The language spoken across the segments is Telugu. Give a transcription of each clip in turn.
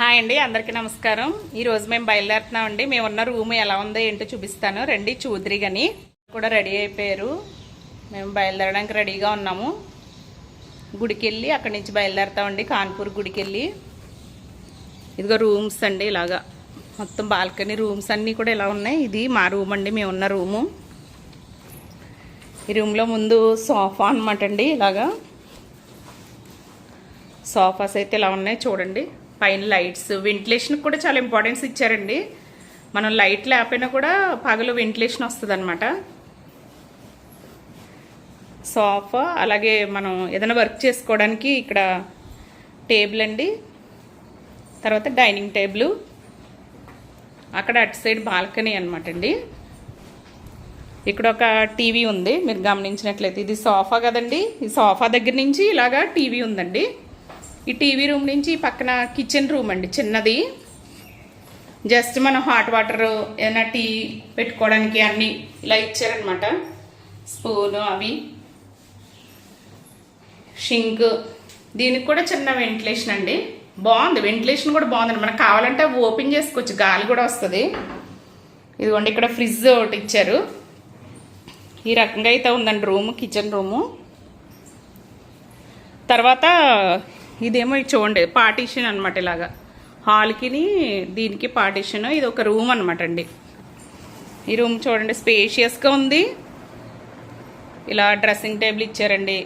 హాయ్ అండి అందరికీ నమస్కారం. ఈరోజు మేము బయలుదేరుతున్నామండి. మేము ఉన్న రూమ్ ఎలా ఉందో ఏంటో చూపిస్తాను. రండి చూద్రి గని. కూడా రెడీ అయిపోయారు. మేము బయలుదేరడానికి రెడీగా ఉన్నాము. గుడికి వెళ్ళి అక్కడి నుంచి బయలుదేరుతామండి కాన్పూర్ గుడికి వెళ్ళి ఇదిగో రూమ్స్ అండి ఇలాగా. మొత్తం బాల్కనీ రూమ్స్ అన్నీ కూడా ఇలా ఉన్నాయి. ఇది మా రూమ్ అండి మేము ఉన్న రూము. ఈ రూమ్లో ముందు సోఫా అనమాట అండి ఇలాగా. సోఫాస్ అయితే ఇలా ఉన్నాయి చూడండి. పైన లైట్స్. వెంటిలేషన్ కూడా చాలా ఇంపార్టెన్స్ ఇచ్చారండి. మనం లైట్ లేకపోయినా కూడా పగలు వెంటిలేషన్ వస్తుంది అనమాట సోఫా అలాగే మనం ఏదైనా వర్క్ చేసుకోవడానికి ఇక్కడ టేబుల్ అండి. తర్వాత డైనింగ్ టేబుల్ అక్కడ అటు సైడ్ బాల్కనీ అనమాట అండి. ఇక్కడ ఒక టీవీ ఉంది. మీరు గమనించినట్లయితే ఇది సోఫా కదండి. ఈ సోఫా దగ్గర నుంచి ఇలాగా టీవీ ఉందండి. ఈ టీవీ రూమ్ నుంచి పక్కన కిచెన్ రూమ్ అండి చిన్నది. జస్ట్ మనం హాట్ వాటర్ ఏదైనా టీ పెట్టుకోవడానికి అన్నీ ఇలా ఇచ్చారనమాట స్పూను అవి. షింక్. దీనికి కూడా చిన్న వెంటిలేషన్ అండి. బాగుంది వెంటిలేషన్ కూడా బాగుందండి మనకు కావాలంటే ఓపెన్ చేసుకోవచ్చు గాలి కూడా వస్తుంది. ఇదిగోండి ఇక్కడ ఫ్రిడ్జ్ ఒకటి ఇచ్చారు. ఈ రకంగా అయితే ఉందండి రూము కిచెన్ రూము. తర్వాత ఇదేమో ఇది చూడండి పార్టీషన్ అనమాట ఇలాగా. హాల్కిని దీనికి పార్టీషన్ ఇది ఒక రూమ్ అనమాట అండి. ఈ రూమ్ చూడండి స్పేషియస్గా ఉంది. ఇలా డ్రెస్సింగ్ టేబుల్ ఇచ్చారండి.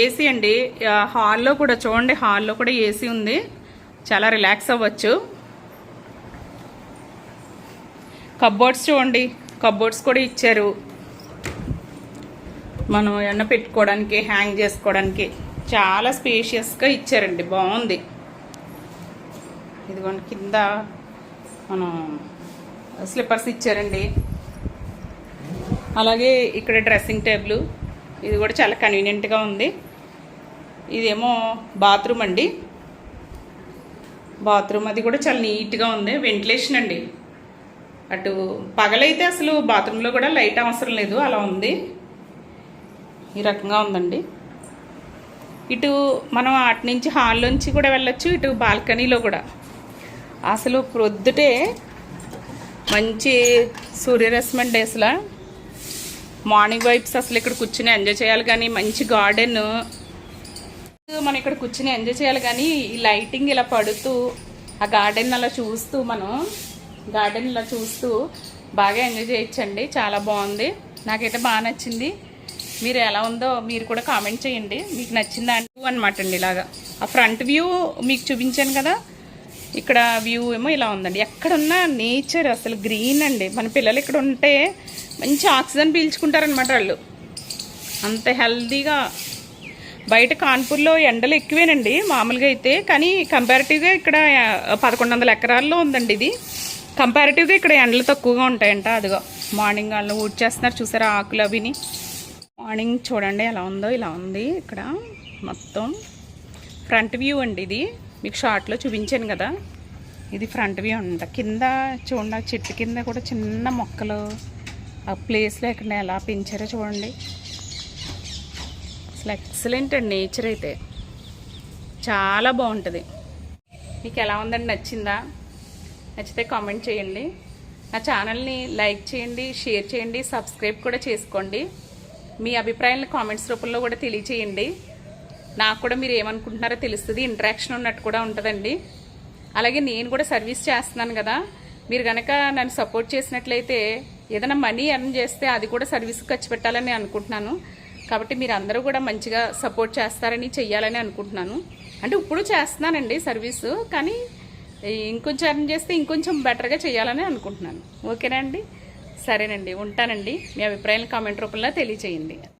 ఏసీ అండి. హాల్లో కూడా చూడండి హాల్లో కూడా ఏసీ ఉంది. చాలా రిలాక్స్ అవ్వచ్చు. కబ్బోర్డ్స్ చూడండి కబ్బోర్డ్స్ కూడా ఇచ్చారు. మనం ఏమన్నా పెట్టుకోవడానికి హ్యాంగ్ చేసుకోవడానికి. చాలా స్పేషియస్గా ఇచ్చారండి. బాగుంది. ఇదిగోండి కింద మనం స్లిప్పర్స్ ఇచ్చారండి. అలాగే ఇక్కడ డ్రెస్సింగ్ టేబుల్ ఇది కూడా చాలా కన్వీనియంట్గా ఉంది. ఇదేమో బాత్రూమ్ అండి. బాత్రూమ్ అది కూడా చాలా నీట్గా ఉంది. వెంటిలేషన్ అండి. అటు పగలైతే అసలు బాత్రూంలో కూడా లైట్ అవసరం లేదు. అలా ఉంది. ఈ రకంగా ఉందండి. ఇటు మనం అటు నుంచి హాల్లోంచి కూడా వెళ్ళొచ్చు ఇటు బాల్కనీలో కూడా. అసలు ప్రొద్దుటే మంచి సూర్యరశ్మి అండి అసలు. మార్నింగ్ వైబ్స్ అసలు ఇక్కడ కూర్చుని ఎంజాయ్ చేయాలి కానీ మంచి గార్డెన్ మనం ఇక్కడ కూర్చుని ఎంజాయ్ చేయాలి కానీ ఈ లైటింగ్ ఇలా పడుతూ ఆ గార్డెన్ అలా చూస్తూ మనం గార్డెన్ ఇలా చూస్తూ బాగా ఎంజాయ్ చేయొచ్చండి. చాలా బాగుంది. నాకైతే బాగా నచ్చింది. మీరు ఎలా ఉందో మీరు కూడా కామెంట్ చేయండి. మీకు నచ్చిందా వ్యూ అనమాట అండి ఇలాగా. ఆ ఫ్రంట్ వ్యూ మీకు చూపించాను కదా. ఇక్కడ వ్యూ ఏమో ఇలా ఉందండి. ఎక్కడున్నా నేచర్ అసలు గ్రీన్ అండి. మన పిల్లలు ఇక్కడ ఉంటే మంచి ఆక్సిజన్ పీల్చుకుంటారనమాట వాళ్ళు. అంత హెల్తీగా బయట కాన్పూర్లో ఎండలు ఎక్కువేనండి మామూలుగా అయితే. కానీ కంపారిటివ్గా ఇక్కడ పదకొండు వందల ఎకరాల్లో ఉందండి ఇది. కంపారిటివ్గా ఇక్కడ ఎండలు తక్కువగా ఉంటాయంట. అదిగో మార్నింగ్ వాళ్ళు ఊడ్ చేస్తున్నారు చూసారా ఆకులు అవిని. మార్నింగ్ చూడండి ఎలా ఉందో ఇలా ఉంది. ఇక్కడ మొత్తం ఫ్రంట్ వ్యూ అండి ఇది. మీకు షార్ట్లో చూపించాను కదా. ఇది ఫ్రంట్ వ్యూ అంట. కింద చూడండి చెట్టు కింద కూడా చిన్న మొక్కలు ఆ ప్లేస్లో ఇక్కడ ఎలా పెంచారో చూడండి. అసలు ఎక్సలెంట్ అండి నేచర్ అయితే. చాలా బాగుంటుంది. మీకు ఎలా ఉందండి? నచ్చిందా? నచ్చితే కామెంట్ చేయండి. నా ఛానల్ని లైక్ చేయండి షేర్ చేయండి సబ్స్క్రైబ్ కూడా చేసుకోండి. మీ అభిప్రాయాలను కామెంట్స్ రూపంలో కూడా తెలియచేయండి. నాకు కూడా మీరు ఏమనుకుంటున్నారో తెలుస్తుంది. ఇంటరాక్షన్ ఉన్నట్టు కూడా ఉంటుందండి. అలాగే నేను కూడా సర్వీస్ చేస్తున్నాను కదా. మీరు కనుక నన్ను సపోర్ట్ చేసినట్లయితే ఏదైనా మనీ ఎర్న్ చేస్తే అది కూడా సర్వీస్ ఖర్చు పెట్టాలని అనుకుంటున్నాను. కాబట్టి మీరు అందరూ కూడా మంచిగా సపోర్ట్ చేస్తారని చెయ్యాలని అనుకుంటున్నాను. అంటే ఇప్పుడు చేస్తున్నానండి సర్వీసు కానీ ఇంకొంచెం ఎర్న్ చేస్తే ఇంకొంచెం బెటర్గా చేయాలని అనుకుంటున్నాను. ఓకేనా అండి? సరేనండి ఉంటానండి. మీ అభిప్రాయాలు కామెంట్ రూపంలో తెలియచేయండి.